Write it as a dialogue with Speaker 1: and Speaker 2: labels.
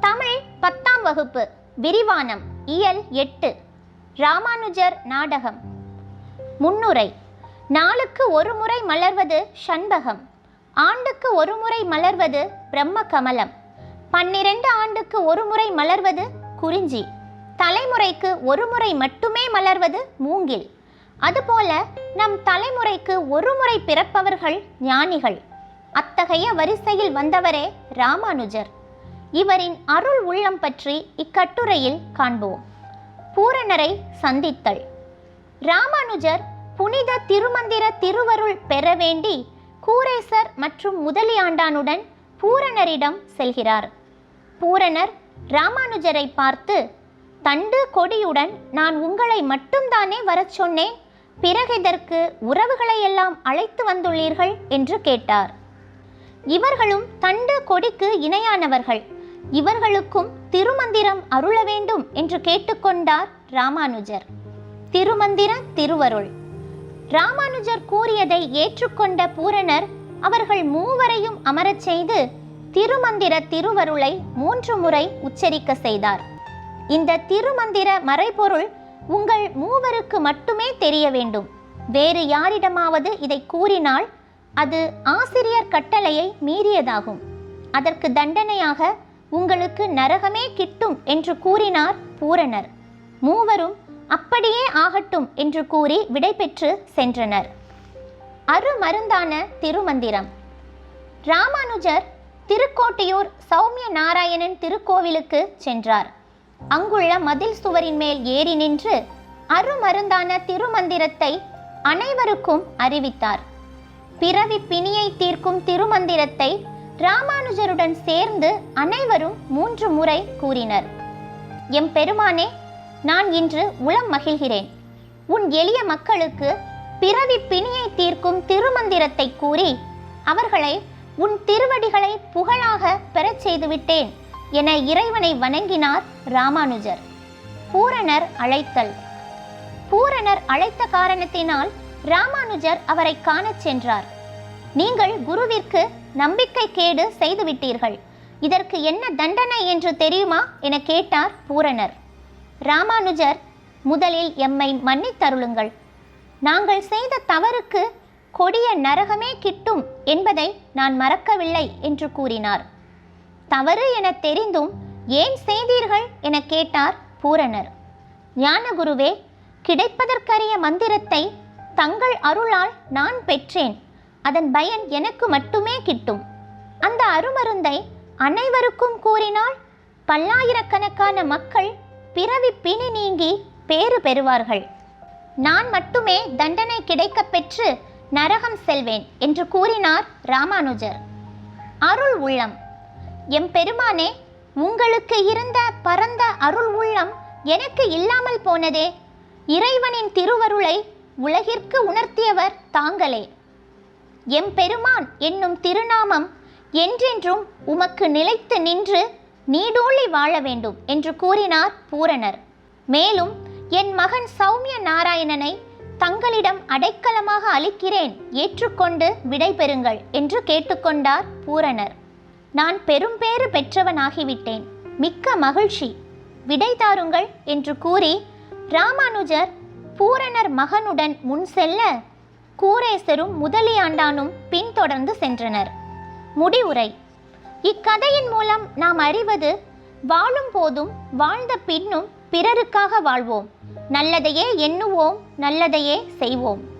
Speaker 1: தமிழ் பத்தாம் வகுப்பு விரிவானம் இயல் எட்டு ராமானுஜர் நாடகம். முன்னுரை நாளுக்கு ஒரு முறை மலர்வது ஷண்பகம் ஆண்டுக்கு ஒரு முறை மலர்வது பிரம்ம கமலம் பன்னிரண்டு ஆண்டுக்கு ஒரு முறை மலர்வது குறிஞ்சி தலைமுறைக்கு ஒரு முறை மட்டுமே மலர்வது மூங்கில். அதுபோல நம் தலைமுறைக்கு ஒரு முறை பிறப்பவர்கள் ஞானிகள். அத்தகைய வரிசையில் வந்தவரே ராமானுஜர். இவரின் அருள் உள்ளம் பற்றி இக்கட்டுரையில் காண்போம். பூரணரை சந்தித்தல். ராமானுஜர் புனித திருமந்திர திருவருள் பெற வேண்டி கூரேசர் மற்றும் முதலியாண்டானுடன் பூரணரிடம் செல்கிறார். பூரணர் ராமானுஜரை பார்த்து தண்டு கொடியுடன் நான் உங்களை மட்டும்தானே வரச் சொன்னேன்? பிறகெதற்கு உறவுகளை எல்லாம் அழைத்து வந்துள்ளீர்கள்? என்று கேட்டார். இவர்களும் தண்டு கொடிக்கு இணையானவர்கள். இவர்களுக்கும் திருமந்திரம் அருள வேண்டும் என்று கேட்டுக்கொண்டார் ராமானுஜர். திருமந்திர திருவருள். ராமானுஜர் கூறியதை ஏற்றுக்கொண்ட பூரணர் அவர்கள் மூவரையும் அமரச் செய்து திருமந்திர திருவருளை மூன்று முறை உச்சரிக்க செய்தார். இந்த திருமந்திர மறைபொருள் உங்கள் மூவருக்கு மட்டுமே தெரிய வேண்டும். வேறு யாரிடமாவது இதை கூறினால் அது ஆசிரியர் கட்டளையை மீறியதாகும். அதற்கு தண்டனையாக உங்களுக்கு நரகமே கிட்டும் என்று கூறினார் பூரணர். மூவரும் அப்படியே ஆகட்டும் என்று கூறி விடைபெற்று சென்றனர். அருமருந்தான திருமந்திரம். ராமானுஜர் திருக்கோட்டியூர் சௌமிய நாராயணன் திருக்கோவிலுக்கு சென்றார். அங்குள்ள மதில் சுவரின் மேல் ஏறி நின்று அருமருந்தான திருமந்திரத்தை அனைவருக்கும் அறிவித்தார். பிறவி பிணியை தீர்க்கும் திருமந்திரத்தை ராமானுஜருடன் சேர்ந்து அனைவரும் மூன்று முறை கூறினர். எம் பெருமானே நான் இன்று உளம் மகிழ்கிறேன். உன் எளிய மக்களுக்கு பிறவி பிணியை தீர்க்கும் திருமந்திரத்தை கூறி அவர்களை உன் திருவடிகளை புகழாக பெறச் செய்துவிட்டேன் என இறைவனை வணங்கினார் ராமானுஜர். பூரணர் அழைத்தல். பூரணர் அழைத்த காரணத்தினால் ராமானுஜர் அவரை காணச் சென்றார். நீங்கள் குருவிற்கு நம்பிக்கை கேடு செய்துவிட்டீர்கள். இதற்கு என்ன தண்டனை என்று தெரியுமா? என கேட்டார் பூரணர். ராமானுஜர் முதலில் எம்மை மன்னித்தருளுங்கள். நாங்கள் செய்த தவறுக்கு கொடிய நரகமே கிட்டும் என்பதை நான் மறக்கவில்லை என்று கூறினார். தவறு என தெரிந்தும் ஏன் செய்தீர்கள்? என கேட்டார் பூரணர். ஞானகுருவே கிடைப்பதற்கரிய மந்திரத்தை தங்கள் அருளால் நான் பெற்றேன். அதன் பயன் எனக்கு மட்டுமே கிட்டும். அந்த அருமருந்தை அனைவருக்கும் கூறினால் பல்லாயிரக்கணக்கான மக்கள் பிறவி பிணி நீங்கி பேறு பெறுவார்கள். நான் மட்டுமே தண்டனை கிடைக்கப் பெற்று நரகம் செல்வேன் என்று கூறினார் ராமானுஜர். அருள் உள்ளம். எம் பெருமானே உங்களுக்கு இருந்த பரந்த அருள் உள்ளம் எனக்கு இல்லாமல் போனதே. இறைவனின் திருவருளை உலகிற்கு உணர்த்தியவர் தாங்களே. எம் பெருமான் என்னும் திருநாமம் என்றென்றும் உமக்கு நிலைத்து நின்று நீடூழி வாழ வேண்டும் என்று கூறினார் பூரணர். மேலும் என் மகன் சௌமிய நாராயணனை தங்களிடம் அடைக்கலமாக அளிக்கிறேன் ஏற்றுக்கொண்டு விடைபெறுங்கள் என்று கேட்டுக்கொண்டார் பூரணர். நான் பெரும்பேறு பெற்றவனாகிவிட்டேன். மிக்க மகிழ்ச்சி. விடை தாருங்கள் என்று கூறி ராமானுஜர் பூரணர் மகனுடன் முன் செல்ல கூரேசரும் முதலியாண்டானும் பின்தொடர்ந்து சென்றனர். முடிவுரை. இக்கதையின் மூலம் நாம் அறிவது வாழும் போதும் வாழ்ந்த பின்னும் பிறருக்காக வாழ்வோம். நல்லதையே எண்ணுவோம் நல்லதையே செய்வோம்.